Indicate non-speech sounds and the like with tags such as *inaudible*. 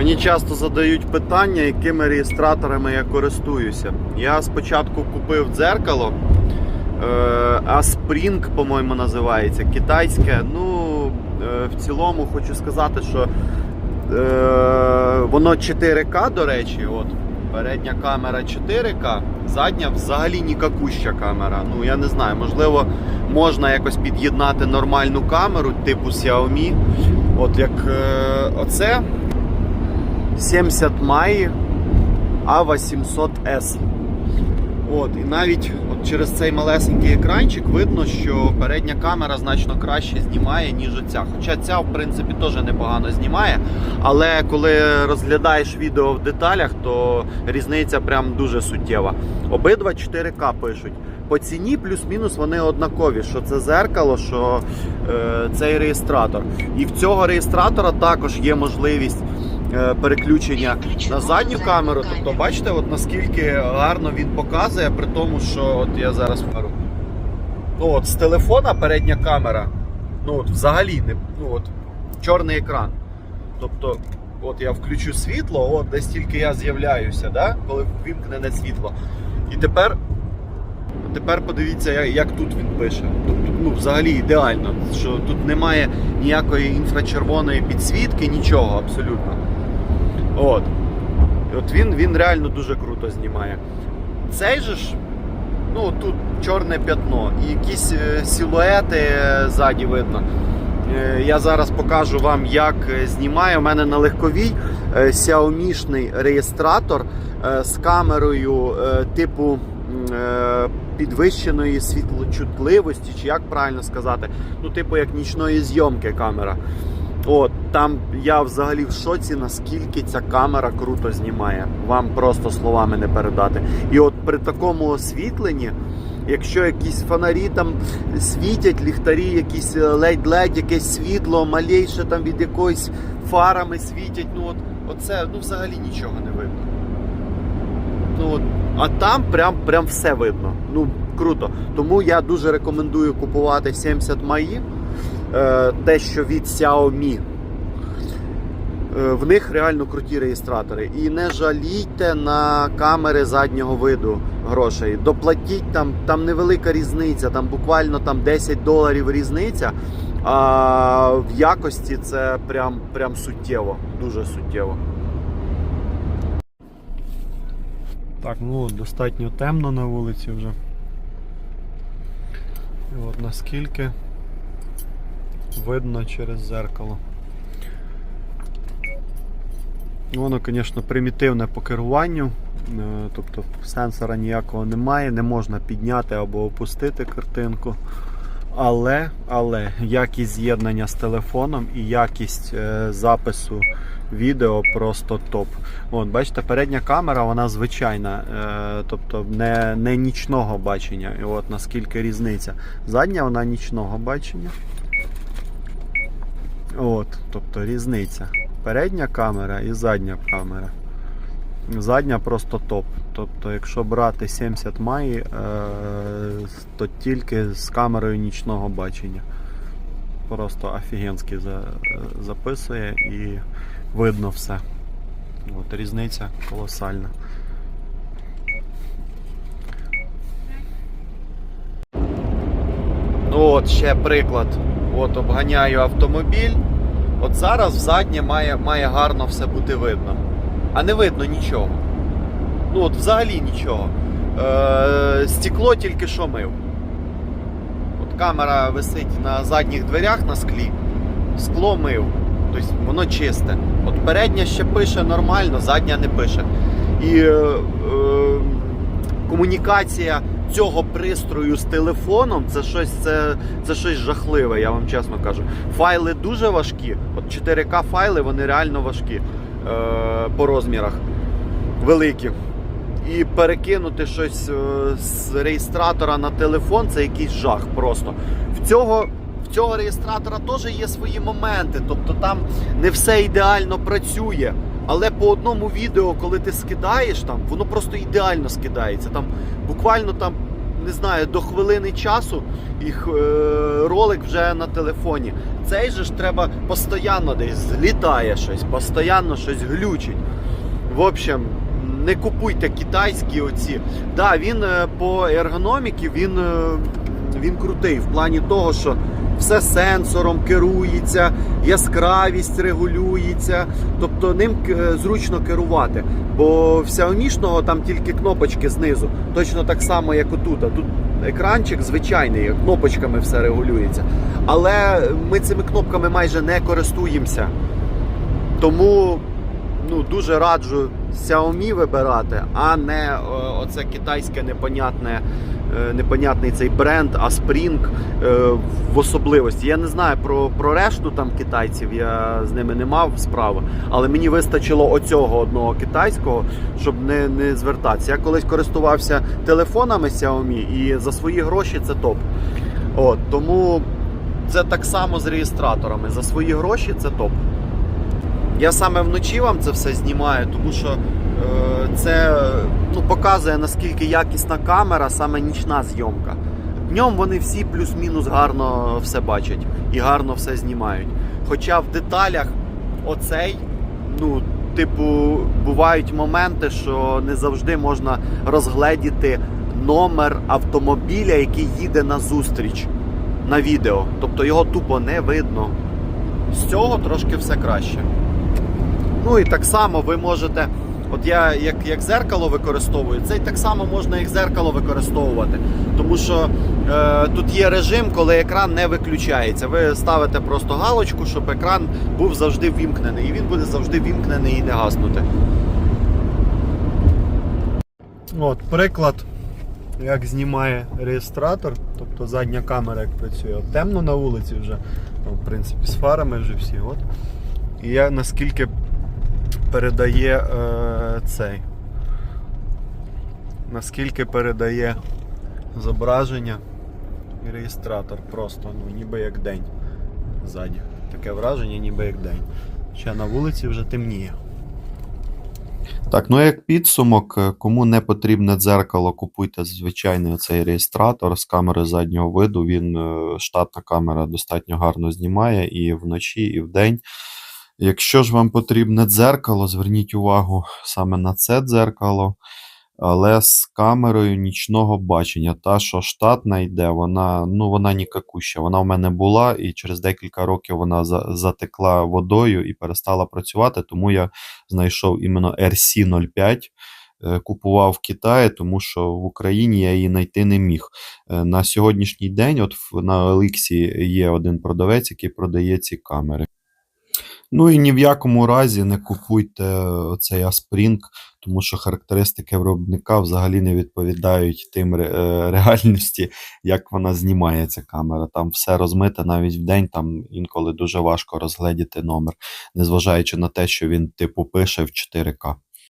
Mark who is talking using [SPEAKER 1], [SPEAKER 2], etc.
[SPEAKER 1] Мені часто задають питання, якими реєстраторами я користуюся. Я спочатку купив дзеркало, е, Aspring, по-моєму, називається, китайське. Ну, е, в цілому хочу сказати, що е, воно 4К, до речі, от. Передня камера 4К, задня взагалі нікакуща камера. Ну я не знаю, можливо, можна якось під'єднати нормальну камеру типу Xiaomi. От як оце 70 Mai A800S. От, і навіть от через цей малесенький екранчик видно, що передня камера значно краще знімає, ніж оця. Хоча ця, в принципі, теж непогано знімає. Але коли розглядаєш відео в деталях, то різниця прям дуже суттєва. Обидва 4К пишуть. По ціні плюс-мінус вони однакові, що це зеркало, що е, цей реєстратор. І в цього реєстратора також є можливість переключення на задню камеру. Тобто, бачите, от наскільки гарно він показує, при тому, що от я зараз. Ну от з телефона передня камера, ну от взагалі не ну от чорний екран. Тобто, от я включу світло, от десь тільки я з'являюся, да? коли вимкнене світло. І тепер, тепер подивіться, як, як тут він пише. Тобто, ну, взагалі ідеально, що тут немає ніякої інфрачервоної підсвітки, нічого абсолютно. От. От він, він реально дуже круто знімає. Цей же ж, ну тут чорне п'ятно і якісь е, силуети е, ззаді видно. Е, Я зараз покажу вам, як знімає. У мене на легковій Xiaomi-шний реєстратор з камерою типу підвищеної світлочутливості, чи як правильно сказати, ну, типу як нічної зйомки камера. От, там я взагалі в шоці, наскільки ця камера круто знімає. Вам просто словами не передати. І от при такому освітленні, якщо якісь фонарі там світять, ліхтарі, якісь е, ледь-ледь, якесь світло, малейше там від якоїсь фарами світять, ну от оце ну взагалі нічого не видно. Ну, от, а там прям, прям все видно. Ну, круто. Тому я дуже рекомендую купувати 70 Mai. Те, що від Xiaomi. Е, В них реально круті реєстратори. І не жалійте на камери заднього виду грошей. Доплатіть там, там невелика різниця, там буквально там 10 доларів різниця. А в якості це прям, прям суттєво, дуже суттєво. Так, ну достатньо темно на вулиці вже. І от наскільки видно через зеркало. Воно, звісно, примітивне по керуванню, е, тобто сенсора ніякого немає, не можна підняти або опустити картинку. Але, але якість з'єднання з телефоном і якість е, запису відео просто топ. От, бачите, передня камера, вона звичайна, е, тобто не, не нічного бачення. І от наскільки різниця. Задня вона нічного бачення. От, тобто різниця. Передня камера і задня камера. Задня просто топ. Тобто, якщо брати 70 Mai, е, то тільки з камерою нічного бачення. Просто офігенськи за, записує і видно все. От, різниця колосальна. От ще приклад. От обганяю автомобіль. От зараз в заднє має, має гарно все бути видно. А не видно нічого. Ну от взагалі нічого. Е, стекло тільки що мив. От камера висить на задніх дверях на склі. Скло мив. Тобто воно чисте. От передня ще пише нормально, задня не пише. І е, е, комунікація цього пристрою з телефоном це щось, це, це щось жахливе, я вам чесно кажу. Файли дуже важкі. От 4К файли вони реально важкі е, по розмірах. Великі. І перекинути щось е, з реєстратора на телефон це якийсь жах просто. В цього, в цього реєстратора теж є свої моменти. Тобто там не все ідеально працює. Але по одному відео, коли ти скидаєш, там, воно просто ідеально скидається. Там буквально там не знаю, до хвилини часу їх е, ролик вже на телефоні. Цей же ж треба постійно десь злітає щось, постійно щось глючить. В общем, не купуйте китайські оці. Да, він е, по ергономіки він, е, він крутий в плані того, що все сенсором керується, яскравість регулюється, тобто ним е, зручно керувати. Бо в Xiaomi там тільки кнопочки знизу, точно так само, як отут. Тут екранчик звичайний, кнопочками все регулюється. Але ми цими кнопками майже не користуємося. Тому ну, дуже раджу Xiaomi вибирати, а не о, оце китайське непонятне, е, непонятний цей бренд, а Spring е, в особливості. Я не знаю про, про решту там китайців, я з ними не мав справи, але мені вистачило оцього одного китайського, щоб не, не звертатися. Я колись користувався телефонами Xiaomi і за свої гроші це топ. От, тому це так само з реєстраторами. За свої гроші це топ. Я саме вночі вам це все знімаю, тому що е, це ну, показує наскільки якісна камера, саме нічна зйомка. Днем вони всі плюс-мінус гарно все бачать і гарно все знімають. Хоча в деталях оцей, ну, типу, бувають моменти, що не завжди можна розгледіти номер автомобіля, який їде на зустріч на відео. Тобто його тупо не видно. З цього трошки все краще. Ну і так само ви можете, от я як, як зеркало використовую, це так само можна як зеркало використовувати. Тому що е, тут є режим, коли екран не виключається. Ви ставите просто галочку, щоб екран був завжди вімкнений. І він буде завжди вімкнений і не гаснути. От приклад, як знімає реєстратор, тобто задня камера як працює. От темно на вулиці вже, ну, в принципі, з фарами вже всі. От. І я наскільки передає е, цей. Наскільки передає зображення і реєстратор просто, ну, ніби як день ззаді. Таке враження, ніби як день. Ще на вулиці вже темніє. Так, ну як підсумок, е, кому не потрібне дзеркало, купуйте звичайний цей реєстратор з камери заднього виду. Він е, штатна камера достатньо гарно знімає і вночі, і вдень. Якщо ж вам потрібне дзеркало, зверніть увагу саме на це дзеркало, але з камерою нічного бачення. Та, що штатна йде, вона ну, вона нікакуща. Вона в мене була, і через декілька років вона за- затекла водою і перестала працювати, тому я знайшов іменно RC05. е, Купував в Китаї, тому що в Україні я її знайти не міг. Е, На сьогоднішній день, от на Еліксі є один продавець, який продає ці камери. Ну і ні в якому разі не купуйте цей Аспрінг, тому що характеристики виробника взагалі не відповідають тим е, *laughs* реальності, як вона знімає ця камера. Там все розмите навіть в день, там інколи дуже важко розгледіти номер, незважаючи на те, що він типу пише в 4К.